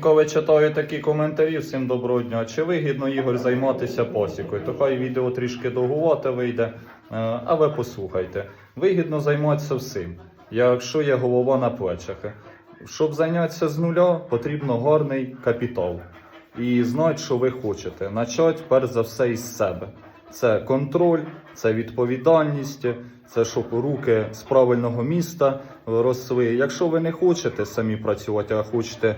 Коли читаю такі коментарі, всім доброго дня. Чи вигідно Ігор займатися пасікою? То хай відео трішки довгувате вийде, е, а ви послухайте. Вигідно займатися всім, якщо є голова на плечах. Щоб зайнятися з нуля, потрібно гарний капітал. І знати, що ви хочете. Начать перш за все із себе. Це контроль, це відповідальність, це щоб руки з правильного міста росли. Якщо ви не хочете самі працювати, а хочете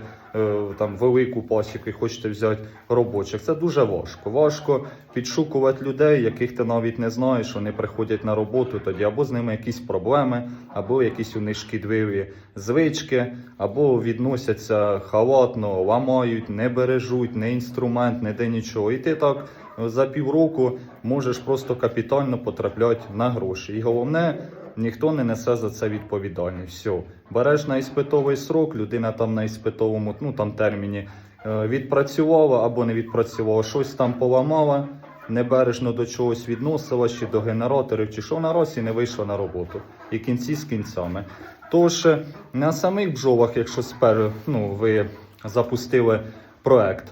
там велику пасіку і хочете взяти робочих, це дуже важко. Важко підшукувати людей, яких ти навіть не знаєш, вони приходять на роботу тоді, або з ними якісь проблеми, або якісь у них шкідливі звички, або відносяться халатно, ламають, не бережуть, не інструмент, не де нічого. І ти так за півроку можеш просто капітально потрапляти на гроші. І головне, ніхто не несе за це відповідальність. Все. Береш на іспитовий срок, людина там на іспитовому ну, там, терміні е, відпрацювала або не відпрацювала, щось там поламала, небережно до чогось відносила, чи до генераторів, чи що на росі, не вийшла на роботу. І кінці з кінцями. Тож е, на самих бджолах, якщо спер, ну, ви запустили проект,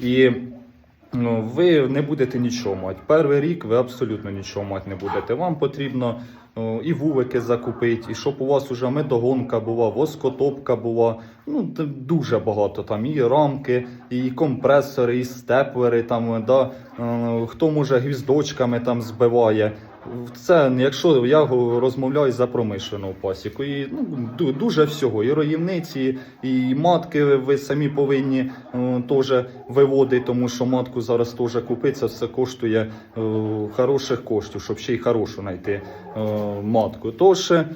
і ну, ви не будете нічого мати. Перший рік ви абсолютно нічого мати не будете. Вам потрібно о, і вулики закупити, і щоб у вас уже медогонка була, воскотопка була. Ну, дуже багато там і рамки, і компресори, і степлери. Там, да, е, хто може гвіздочками там збиває. Це якщо я розмовляю за промишлену пасіку, і ну, дуже всього. І роївниці, і матки ви самі повинні е, теж виводити, тому що матку зараз теж купити, це все коштує е, хороших коштів, щоб ще й хорошу знайти е, матку. Тож е,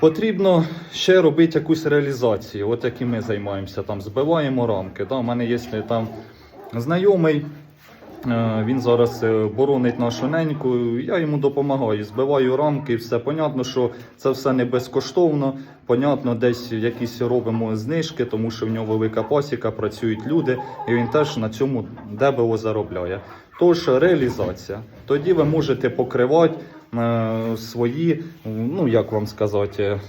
потрібно ще робити якусь реалізацію, от як і ми займаємося, там збиваємо рамки. Да? У мене є там знайомий. Е, Він зараз е, боронить нашу неньку. Я йому допомагаю, збиваю рамки, все понятно, що це все не безкоштовно. Понятно, десь якісь робимо знижки, тому що в нього велика пасіка, працюють люди, і він теж на цьому дебело заробляє. Тож реалізація. Тоді ви можете покривати е, свої, ну як вам сказати,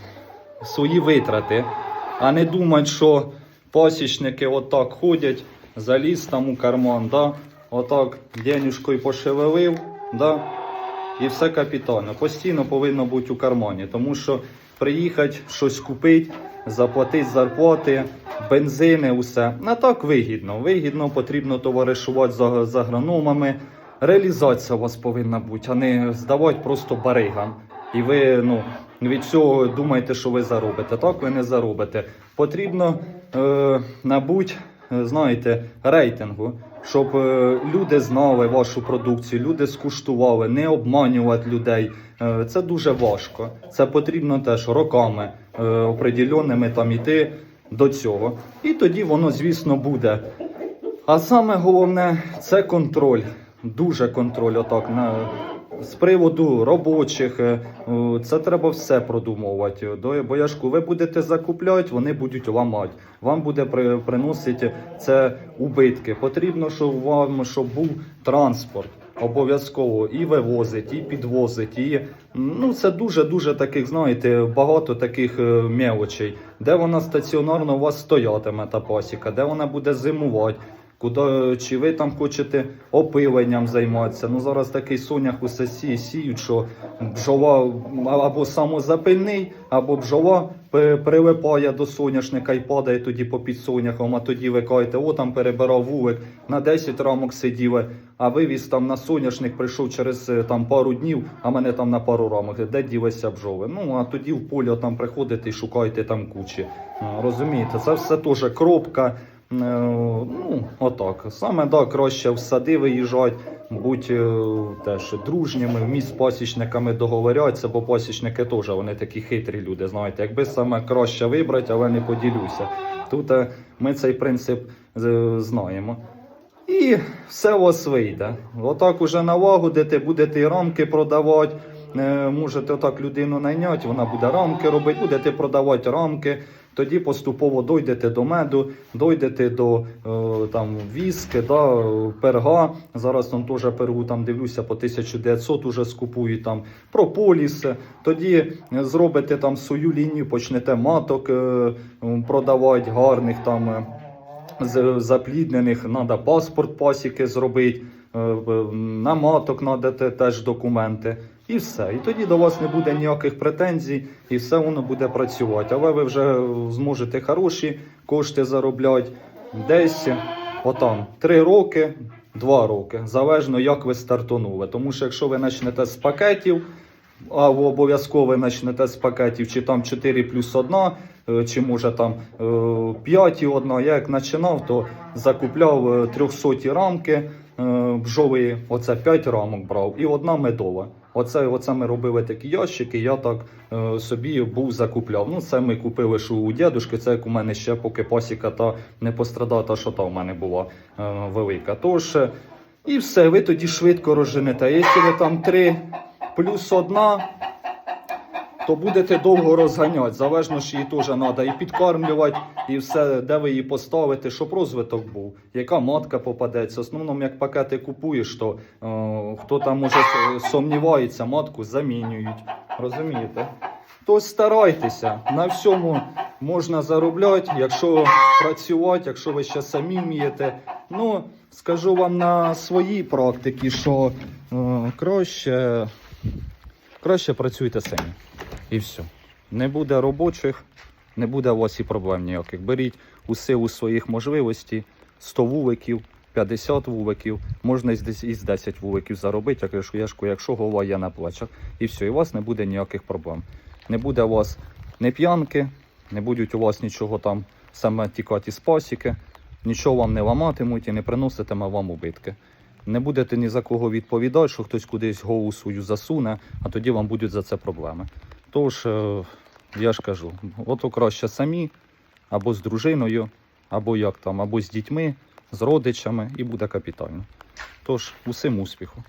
свої витрати, а не думати, що пасічники отак ходять, заліз там у карман, да? Отак денюшкою пошевелив, да? і все капітально. Постійно повинно бути у кармані, тому що приїхати, щось купити, заплатити зарплати, бензини, усе. Не так вигідно. Вигідно потрібно товаришувати за, з агрономами. Реалізація у вас повинна бути, а не здавати просто баригам. І ви ну, від цього думаєте, що ви заробите. Так ви не заробите. Потрібно е, набути, е, знаєте, рейтингу, щоб е, люди знали вашу продукцію, люди скуштували, не обманювати людей. Е, це дуже важко. Це потрібно теж роками е, определеними там іти до цього. І тоді воно, звісно, буде. А саме головне це контроль. Дуже контроль. Отак на з приводу робочих. е, Це треба все продумовувати. До- Бо я ж ви будете закупляти, вони будуть ламати. Вам буде при, приносити це убитки. Потрібно, щоб вам щоб був транспорт. Обов'язково і вивозить, і підвозить, і ну це дуже дуже таких, знаєте, багато таких е, мелочей, де вона стаціонарно у вас стоятиме та пасіка, де вона буде зимувати. Куди чи ви там хочете опиленням займатися? Ну зараз такий сонях усе сіє, сіють, що бджола або самозапильний, або бджола прилипає до соняшника і падає тоді по підсоняхам, а тоді ви кажете, о там перебирав вулик, на 10 рамок сиділи, а вивіз там на соняшник, прийшов через е, там пару днів, а мене там на пару рамок. Де ділися бджоли? Ну а тоді в полі там приходите і шукаєте там кучі. Ну, Розумієте, це все теж кропка. Е, Ну, отак. Саме да, краще в сади виїжджати, будь е, теж дружніми, вміст з пасічниками договоряться, бо пасічники теж вони такі хитрі люди. Знаєте, якби саме краще вибрати, але не поділюся. Тут е, ми цей принцип знаємо. І все у вас вийде. Отак уже налагодите, будете і рамки продавати. Е, Можете отак людину найняти, вона буде рамки робити, будете продавати рамки. Тоді поступово дойдете до меду, дойдете до е, там віски, да, перга. Зараз там теж пергу там дивлюся по 1900 уже скупують там прополіс. Тоді е, зробите там свою лінію, почнете маток е, продавати гарних там. запліднених треба паспорт пасіки зробити, на маток треба теж документи. І все. І тоді до вас не буде ніяких претензій, і все воно буде працювати. Але ви вже зможете хороші кошти заробляти десь отам 3 роки, 2 роки, залежно як ви стартонули. Тому що якщо ви почнете з пакетів, а обов'язково почнете з пакетів, чи там 4 плюс 1, е, чи може там 5 і 1. Я як починав, то закупляв е, 300 рамки е, бджоли, оце 5 рамок брав і одна медова. Оце, оце ми робили такі ящики, я так е, собі був закупляв. Ну, це ми купили що у дядушки, це як у мене ще поки пасіка та не пострадала, та що та в мене була е, велика. Тож, е, і все, ви тоді швидко розженете. Якщо ви там 3 плюс 1, то будете довго розганяти. Залежно ж її теж треба і підкармлювати, і все, де ви її поставите, щоб розвиток був, яка матка попадеться. В основному, як пакети купуєш, то е, хто там може сумнівається, матку замінюють. Розумієте? То старайтеся, на всьому можна заробляти, якщо працювати, якщо ви ще самі вмієте. Ну, скажу вам на своїй практиці, що е, краще, краще працюйте самі. І все. Не буде робочих, не буде у вас і проблем ніяких. Беріть у силу своїх можливостей 100 вуликів, 50 вуликів, можна із дес- 10 вуликів заробити, якщо, якщо, якщо голова є на плечах. І все, і у вас не буде ніяких проблем. Не буде у вас не п'янки, не будуть у вас нічого там саме тікати з пасіки, нічого вам не ламатимуть і не приноситиме вам убитки. Не будете ні за кого відповідати, що хтось кудись голову свою засуне, а тоді вам будуть за це проблеми. Тож, е, я ж кажу, ото краще самі, або з дружиною, або як там, або з дітьми, з родичами, і буде капітально. Тож, усім успіху.